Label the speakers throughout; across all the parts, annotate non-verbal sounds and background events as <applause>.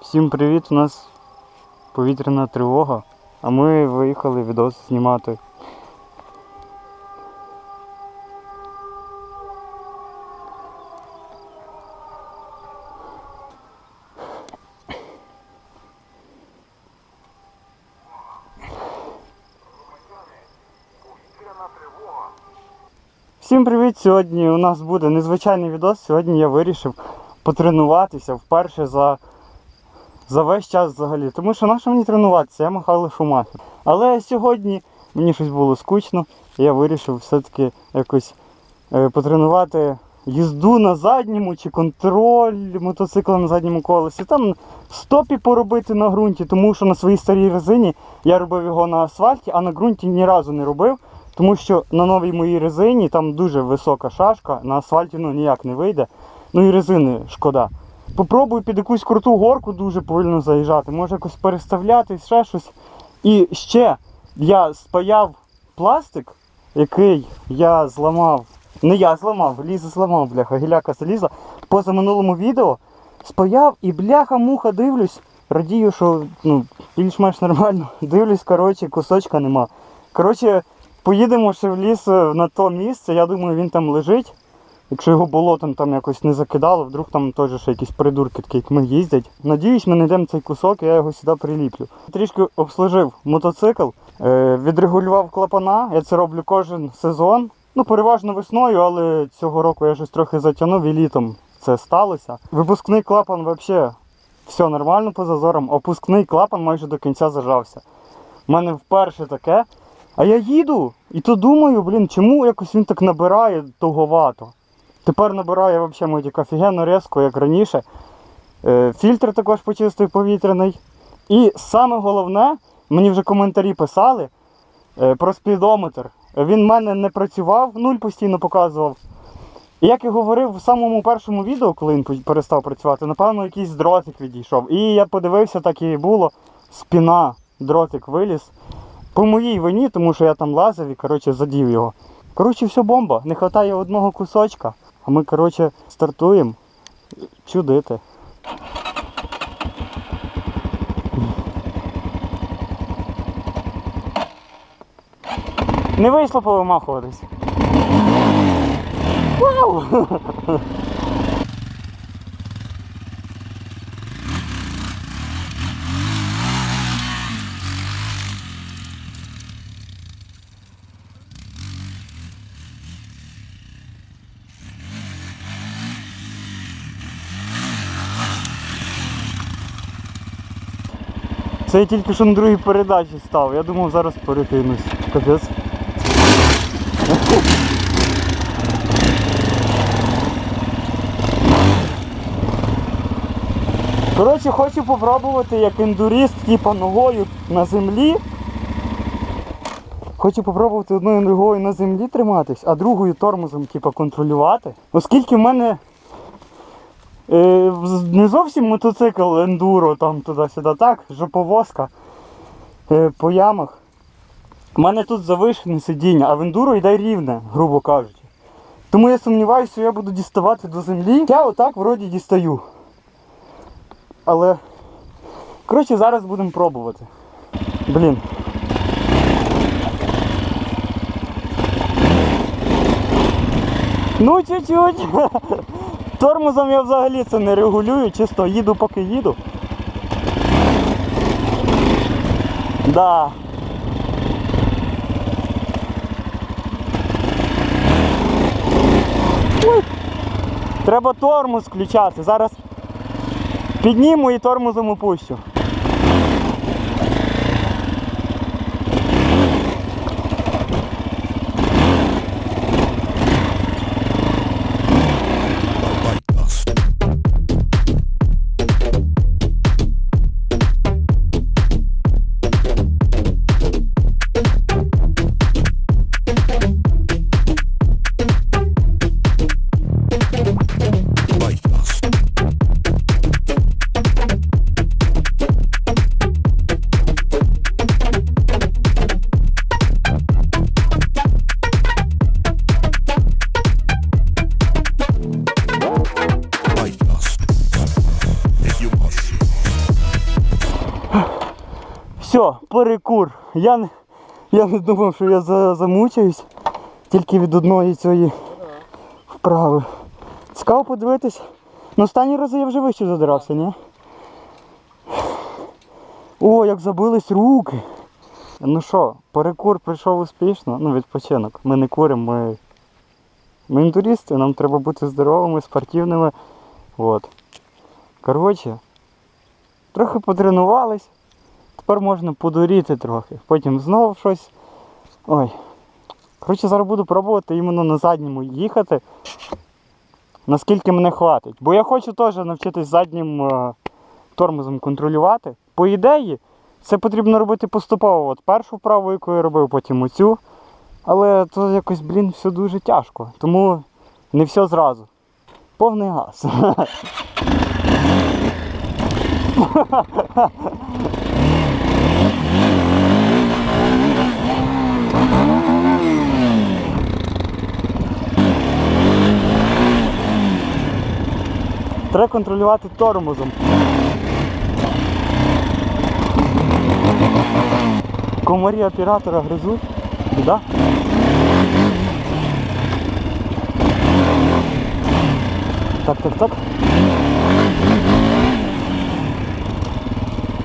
Speaker 1: Всім привіт! У нас повітряна тривога, а ми виїхали відос знімати. Всім привіт! Сьогодні у нас буде незвичайний відос. Сьогодні я вирішив потренуватися вперше за за весь час взагалі. Тому що на що мені тренуватися? Я Михайло Шумахер. Але сьогодні мені щось було скучно, і я вирішив все-таки якось е, потренувати їзду на задньому чи контроль мотоцикла на задньому колесі. Там стопі поробити на ґрунті, тому що на своїй старій резині я робив його на асфальті, а на ґрунті ні разу не робив. Тому що на новій моїй резині там дуже висока шашка, на асфальті ну ніяк не вийде. Ну і резини шкода. Попробую під якусь круту горку дуже повільно заїжджати, може якось переставляти, ще щось. І ще я спаяв пластик, який я зламав. Не я зламав, Ліза зламав, бляха, гіляка залізла. Поза минулому відео спаяв і бляха-муха дивлюсь. Радію, що ну, більш-менш нормально. <laughs> Дивлюсь, коротше, кусочка нема. Коротше, поїдемо ще в ліс е, на то місце, я думаю, він там лежить. Якщо його болотом там якось не закидало, вдруг там теж ще якісь придурки такі, як ми їздять. Надіюсь, ми знайдемо цей кусок, я його сюди приліплю. Трішки обслужив мотоцикл, е, відрегулював клапана. Я це роблю кожен сезон. Ну, переважно весною, але цього року я щось трохи затягнув і літом це сталося. Випускний клапан взагалі все нормально по зазорам. Опускний клапан майже до кінця зажався. У мене вперше таке. А я їду і то думаю, блін, чому якось він так набирає туговато. Тепер набирає взагалі мотик офігенно різко, як раніше. Е, Фільтр також почистив повітряний. І саме головне, мені вже коментарі писали е, про спідометр. Він в мене не працював, нуль постійно показував. І як я говорив в самому першому відео, коли він перестав працювати, напевно, якийсь дротик відійшов. І я подивився, так і було. Спіна, дротик виліз. По моїй вині, тому що я там лазив і коротше, задів його. Коротше, все бомба. Не вистачає одного кусочка. А ми, коротше, стартуємо чудити. Не вийшло повимахуватись. Вау! Це я тільки що на другій передачі став. Я думав зараз перекинусь. Капець. Коротше, хочу попробувати як ендуріст, типа ногою на землі. Хочу попробувати одною ногою на землі триматись, а другою тормозом типа, контролювати. Оскільки в мене не зовсім мотоцикл ендуро там туди-сюди, так, жоповозка е, по ямах. У мене тут завишене сидіння, а в ендуро йде рівне, грубо кажучи. Тому я сумніваюся, що я буду діставати до землі. Я отак вроді дістаю. Але. Коротше, зараз будемо пробувати. Блін. Ну, чуть-чуть. <laughs> Тормозом я взагалі це не регулюю, чисто їду поки їду. Да. Треба тормоз включати. Зараз підніму і тормозом опущу. Перекур. Я, я не думав, що я за, замучаюсь тільки від одної цієї вправи. Цікаво подивитись. Ну, останні рази я вже вище задирався, ні? О, як забились руки. Ну що, перекур пройшов успішно, ну відпочинок. Ми не куримо, ми, ми інтуристи, нам треба бути здоровими, спортивними. От. Коротше, трохи потренувались. Тепер можна подуріти трохи. Потім знову щось. Ой. Коротше, зараз буду пробувати іменно на задньому їхати. Наскільки мене хватить. Бо я хочу теж навчитись заднім е, тормозом контролювати. По ідеї, це потрібно робити поступово. От першу вправу, яку я робив, потім оцю. Але то якось, блін, все дуже тяжко. Тому не все зразу. Повний газ. <laughs> Треба контролювати тормозом. Комарі оператора гризуть. Біда. Так, так, так.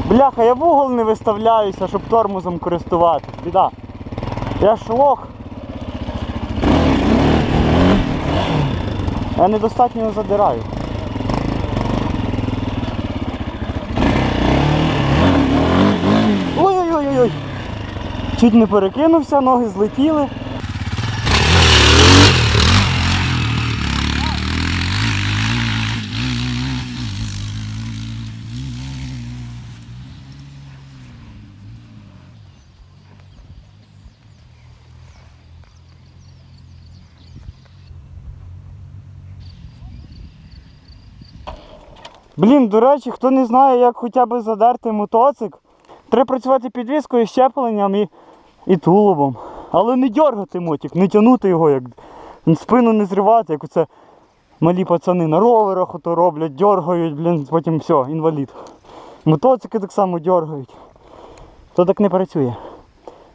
Speaker 1: Бляха, я в угол не виставляюся, щоб тормозом користуватись. Біда. Я ж лох. Я недостатньо задираю. Чуть не перекинувся, ноги злетіли. Блін, до речі, хто не знає, як хоча б задерти мотоцикл, треба працювати підвіскою, щепленням і, і тулубом. Але не дергати мотик, не тягнути його, як спину не зривати, як оце малі пацани на роверах ото роблять, дергають, блін, потім все, інвалід. Мотоцикли так само дергають. То так не працює.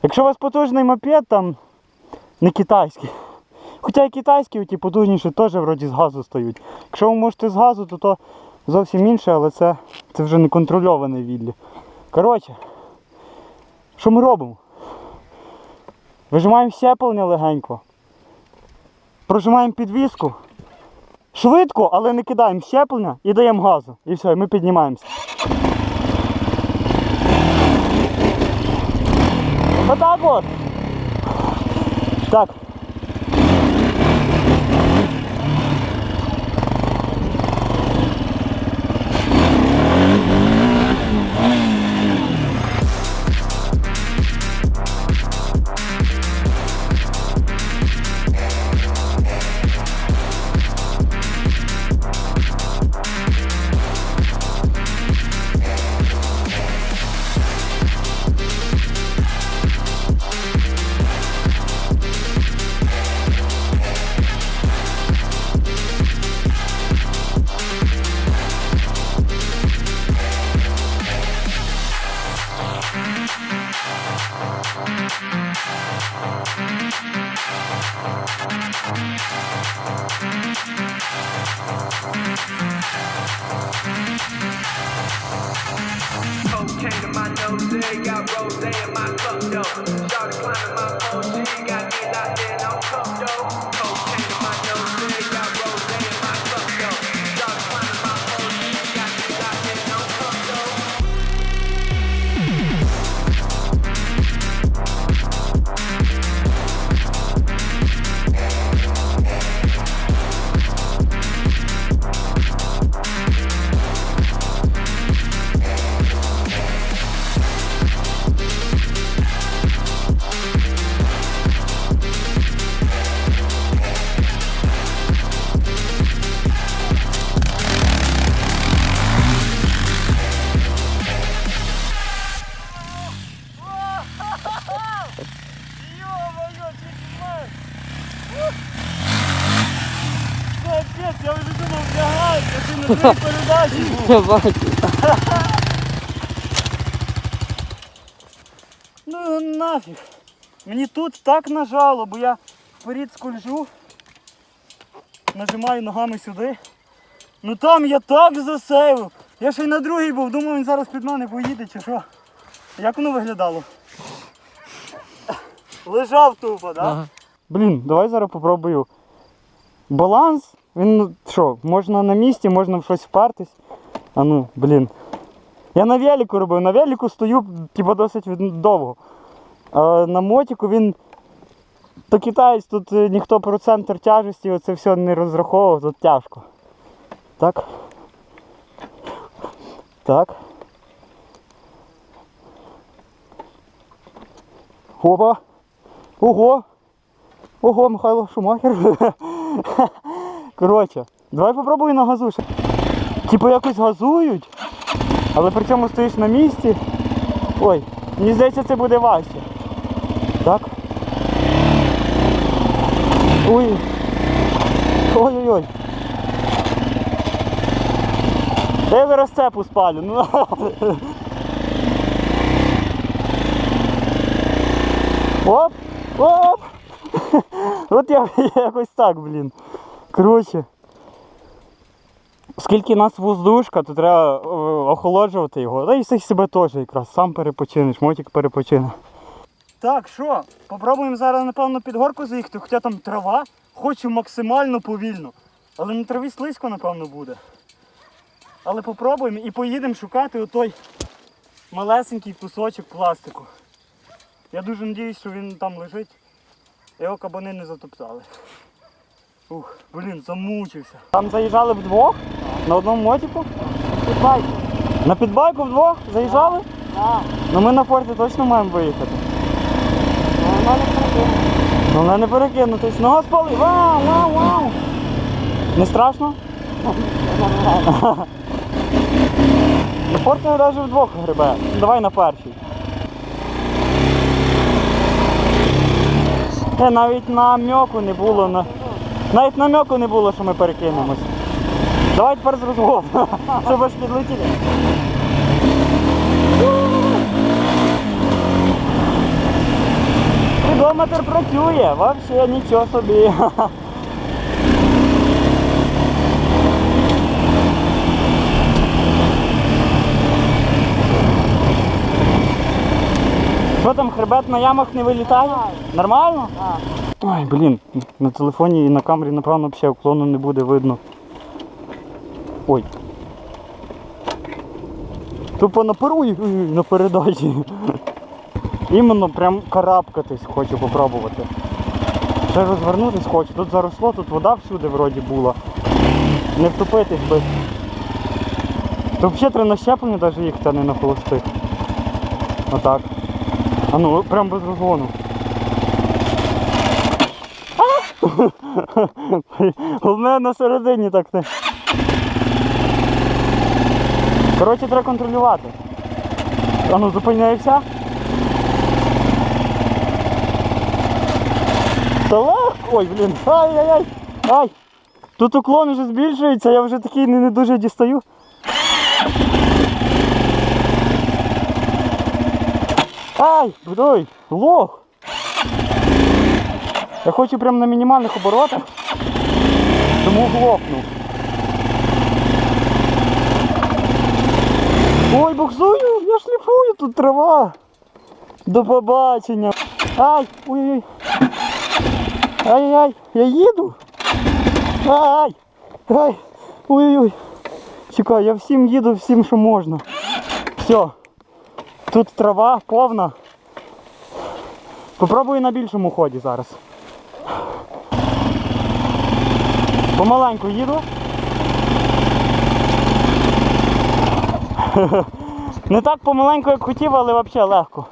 Speaker 1: Якщо у вас потужний мопед, там не китайський. Хоча і китайські, ті потужніші теж вроді з газу стають. Якщо ви можете з газу, то то зовсім інше, але це, це вже не контрольоване відлі. Коротше, що ми робимо? Вижимаємо щеплення легенько. Прожимаємо підвіску. Швидко, але не кидаємо щеплення і даємо газу. І все, і ми піднімаємося. Отак от. Так.
Speaker 2: Started climbing my own shit, got me locked in on cup, though.
Speaker 1: Я
Speaker 3: бачу.
Speaker 1: нафіг. Мені тут так нажало, бо я вперед скольжу, нажимаю ногами сюди. Ну там я так засейвив. Я ще й на другий був, думав, він зараз під мене поїде чи що. Як воно виглядало? Лежав тупо, так? Да?
Speaker 3: Ага.
Speaker 1: Блін, давай зараз попробую. Баланс, він ну, що, можна на місці, можна в щось впертись. А ну, блін. Я на велику робив, на велику стою типа досить довго. А на мотику він. То китаєць, тут е, ніхто про центр тяжесті оце все не розраховував, тут тяжко. Так. Так. Опа. Ого. Ого, Михайло Шумахер. <laughs> Коротше, давай попробуй на газу. Типу якось газують, але при цьому стоїш на місці. Ой, мені здається, це буде важче. Так. Ой. Ой-ой-ой. Та я зараз цепу спалю. Ну. Оп! Оп! <laughs> От я <laughs> якось так, блін. Коротше. Оскільки у нас воздушка, то треба е, охолоджувати його. Та і си- себе теж якраз. Сам перепочинеш, мотик перепочине. Так, що? Попробуємо зараз, напевно, під горку заїхати, хоча там трава. Хочу максимально повільно. Але на траві слизько, напевно, буде. Але попробуємо і поїдемо шукати отой малесенький кусочок пластику. Я дуже сподіваюся, що він там лежить. Його кабани не затоптали. Ух, блін, замучився. Там заїжджали вдвох? На одному мотику? Підбайку. На підбайку вдвох заїжджали? Так. Ну ми на форті точно маємо виїхати. Ну вона не перекинутись. Ну вона не перекинутись. Ну господи, вау, вау, вау. Не страшно? <laughs> На форті навіть вдвох грибе. Давай на перший. Е, навіть намеку не було. На... Навіть намеку не було, що ми перекинемось. Давай тепер з розгону, <laughs> щоб аж підлетіли. Спідометр працює, взагалі нічого собі. Що там, хребет на ямах не вилітає? Нормально? Ой, блін, на телефоні і на камері, напевно, взагалі уклону не буде видно. Ой. Тупо напируй на передачі. Іменно прям карабкатись хочу попробувати. Ще розвернутись хочу. Тут заросло, тут вода всюди вроді була. Не втопитись би. Тут взагалі треба на щеплення навіть їхати, а не на холостих. Отак. А ну, прям без розгону. Головне на середині так не. Коротше, треба контролювати. А ну зупиняється. Та легко. Ой, блін. Ай-яй-яй. Ай. Тут уклон вже збільшується, я вже такий не, не дуже дістаю. Ай, ой, лох. Я хочу прям на мінімальних оборотах, тому глохнув. Ой, буксую, я шліфую, тут трава. До побачення. Ай, ой-ой. Ай-яй, я їду. Ай! Ай! Ой-ой-ой. Чекай, я всім їду, всім, що можна. Все. Тут трава повна. Попробую на більшому ході зараз. Помаленьку їду. <laughs> Не так помаленьку, як хотів, але взагалі легко.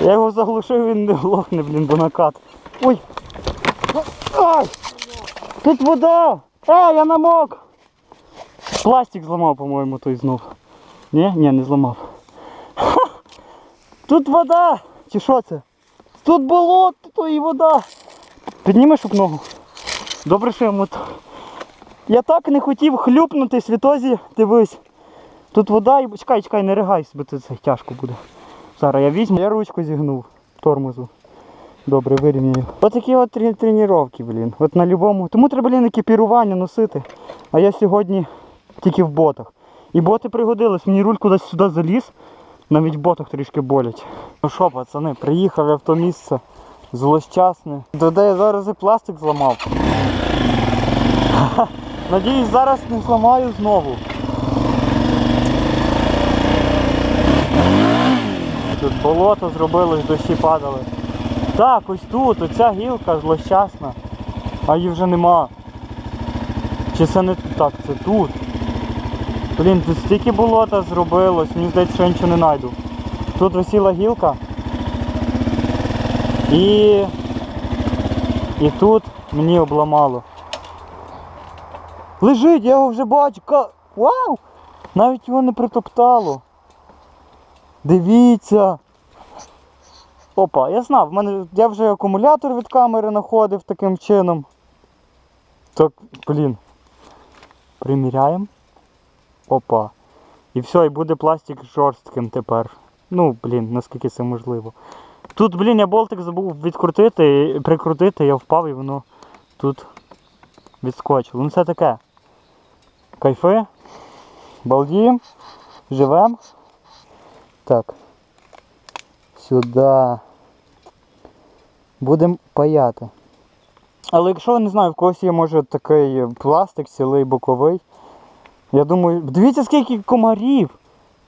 Speaker 1: Я його заглушив, він не глохне, блін, бо накат. Ой! Ай! Тут вода! Ей, я намок! Пластик зламав, по-моєму, той знов. Ні, ні, не зламав. Тут вода! Чи що це? Тут болото, то і вода. Піднімеш щоб ногу. Добре, що я мото. Я так не хотів хлюпнути світозі, дивись. Тут вода і. Чекай, чекай, не ригайся, бо це це тяжко буде. Зараз я візьму, я ручку зігнув тормозу. Добре, вирівняю. Отакі от трені- тренування, блін. От на любому. Тому треба, блін, екіпірування носити. А я сьогодні тільки в ботах. І боти пригодились, мені руль кудись сюди заліз, навіть ботах трішки болять. Ну що, пацани, приїхав я в то місце злощасне. Де я зараз і пластик зламав. <laughs> Надіюсь, зараз не зламаю знову. Тут болото зробилось, дощі падали. Так, ось тут, оця гілка злощасна, а її вже нема. Чи це не так, це тут. Блін, тут стільки болота зробилось, мені здається, що я нічого не знайду. Тут висіла гілка. І. І тут мені обламало. Лежить, я його вже бачу. Ка... Вау! Навіть його не притоптало. Дивіться. Опа, я знав, в мене я вже акумулятор від камери знаходив таким чином. Так, блін. Приміряємо. Опа. І все, і буде пластик жорстким тепер. Ну, блін, наскільки це можливо. Тут, блін, я болтик забув відкрутити, прикрутити, я впав і воно тут відскочило. Ну це таке. Кайфи. Балдіємо. Живем. Так. Сюди. Будемо паяти. Але якщо не знаю, в когось є може такий пластик цілий боковий. Я думаю, дивіться скільки комарів!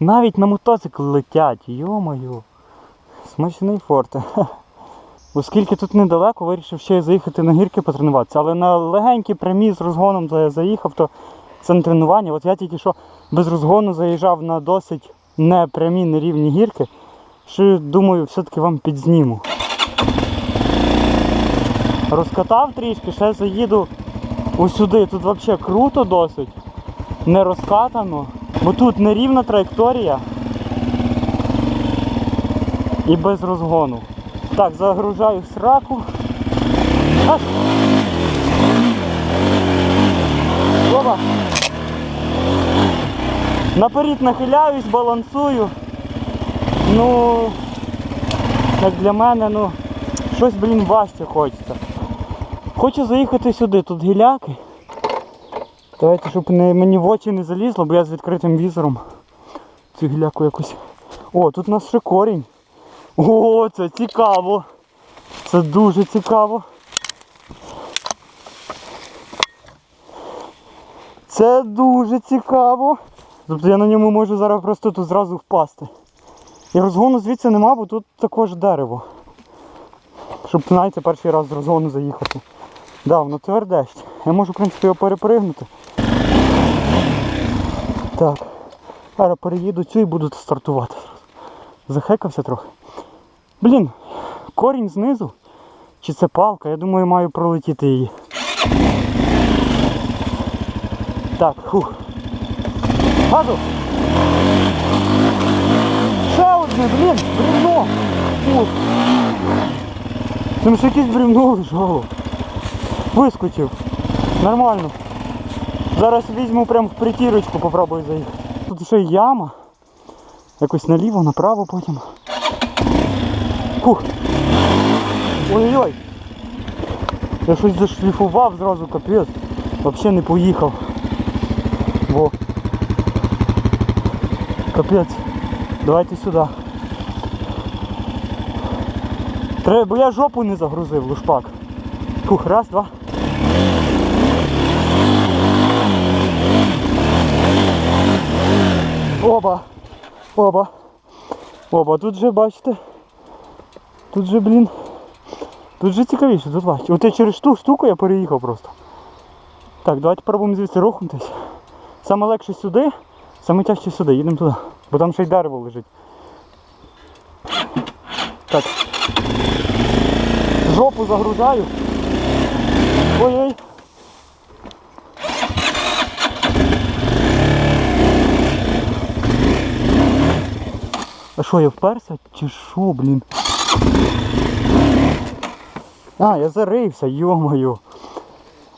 Speaker 1: Навіть на мотоцикл летять, йо-моє. Смачний форт. <laughs> Оскільки тут недалеко, вирішив ще й заїхати на гірки потренуватися. Але на легенькій прямій з розгоном за- заїхав, то це не тренування. От я тільки що без розгону заїжджав на досить непрямі, нерівні гірки. Що думаю, все-таки вам підзніму. Розкатав трішки, ще заїду ось сюди. Тут взагалі круто досить. Не розкатано. Бо тут нерівна траєкторія. І без розгону. Так, загружаю сраку. Аж. Оба. Наперед нахиляюсь, балансую. Ну, як для мене, ну, щось, блін, важче хочеться. Хочу заїхати сюди, тут гіляки. Давайте, щоб не, мені в очі не залізло, бо я з відкритим візором цю гіляку якось. О, тут у нас ще корінь. О, це цікаво. Це дуже цікаво. Це дуже цікаво. Тобто я на ньому можу зараз просто тут зразу впасти. І розгону звідси нема, бо тут також дерево. Щоб, знаєте, перший раз з розгону заїхати. Да, воно тверде. Я можу, в принципі, його перепригнути. Так. Зараз переїду цю і буду стартувати. Захекався трохи. Блін, корінь знизу. Чи це палка? Я думаю, маю пролетіти її. Так, фух. Газу! Ще одне, блін, бревно! Ух. Там ще якесь бревно лежало. Вискочив. Нормально. Зараз візьму прям в притірочку, попробую заїхати. Тут ще яма. Якось наліво, направо потім. Ой-ой-ой. Я щось зашліфував зразу, капець. Взагалі не поїхав. Во. Капець. Давайте сюди. Треба, бо я жопу не загрузив, лушпак. Фух, раз, два. Оба. Оба. Оба. Тут же, бачите. Тут же, блін. Тут же цікавіше, тут. От я через ту штуку я переїхав просто. Так, давайте пробуємо звідси рухнутися. Саме легше сюди, саме тяжче сюди, їдемо туди. Бо там ще й дерево лежить. Так. Жопу загружаю. Ой-ой. А що, я вперся? Чи що, блін? А, я зарився, йо-моє.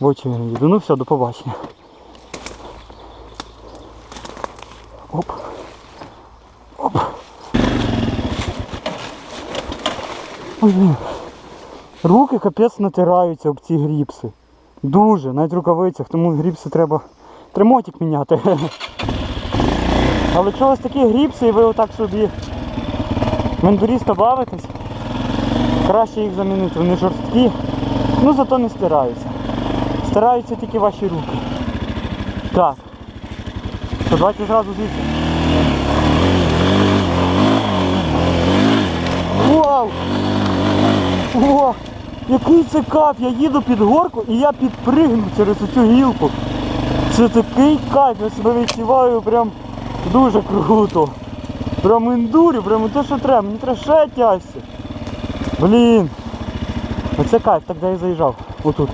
Speaker 1: В очі їду. Ну все, до побачення. Оп. Оп. Ой, блін. Руки капець натираються об ці гріпси. Дуже, навіть рукавицях, тому гріпси треба тримотик міняти. <laughs> Але вас такі гріпси і ви отак собі мендуріста бавитесь, краще їх замінити. Вони жорсткі, ну зато не стираються. Стираються тільки ваші руки. Так. То давайте зразу звідси. Вау! О, який це кайф! Я їду під горку і я підпригну через цю гілку. Це такий кайф, я себе відчуваю прям дуже круто. Прям ендурю, прям те, що треба, мені треба ще тяжче. Блін. Оце кайф, так де я заїжджав. Отут.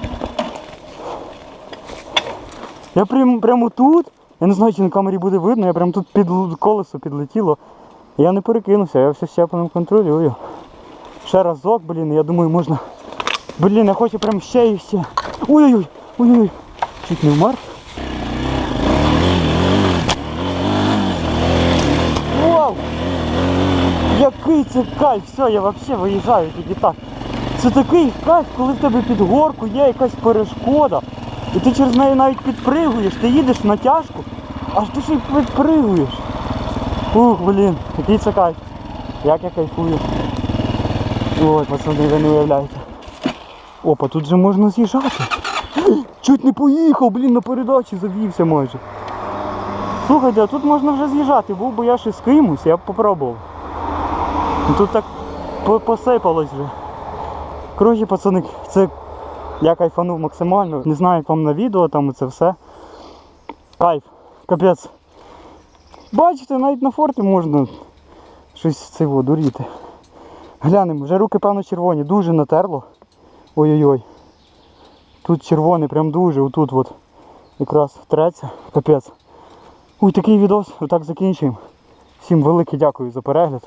Speaker 1: Я прям, прямо тут, я не знаю, чи на камері буде видно, я прям тут під колесо підлетіло. Я не перекинувся, я все щепленим контролюю. Ще разок, блін, я думаю, можна. Блін, я хочу прям ще і ще. Ой-ой-ой, ой-ой. Чуть не вмер. Вау! Це кайф! Все, я взагалі виїжджаю тільки так. Це такий кайф, коли в тебе під горку є якась перешкода. І ти через неї навіть підпригуєш, ти їдеш на тяжку, аж ти ще й підпригуєш. Ух, блін, який це кайф. Як я кайфую. Ой, пацани, ви не уявляєте. Опа, тут же можна з'їжджати. <gasps> Чуть не поїхав, блін, на передачі завівся майже. Слухайте, а тут можна вже з'їжджати, був би я ще з кимось, я б попробував. Ну, Тут так посипалось вже. Коротше, пацани, це я кайфанув максимально. Не знаю, як вам на відео там це все. Кайф, капець. Бачите, навіть на форті можна щось во, дуріти. Глянемо, вже руки, певно, червоні, дуже натерло. Ой-ой-ой. Тут червоний, прям дуже, отут от. Якраз втреться. Капець. Ой, такий відос, отак закінчуємо. Всім велике дякую за перегляд.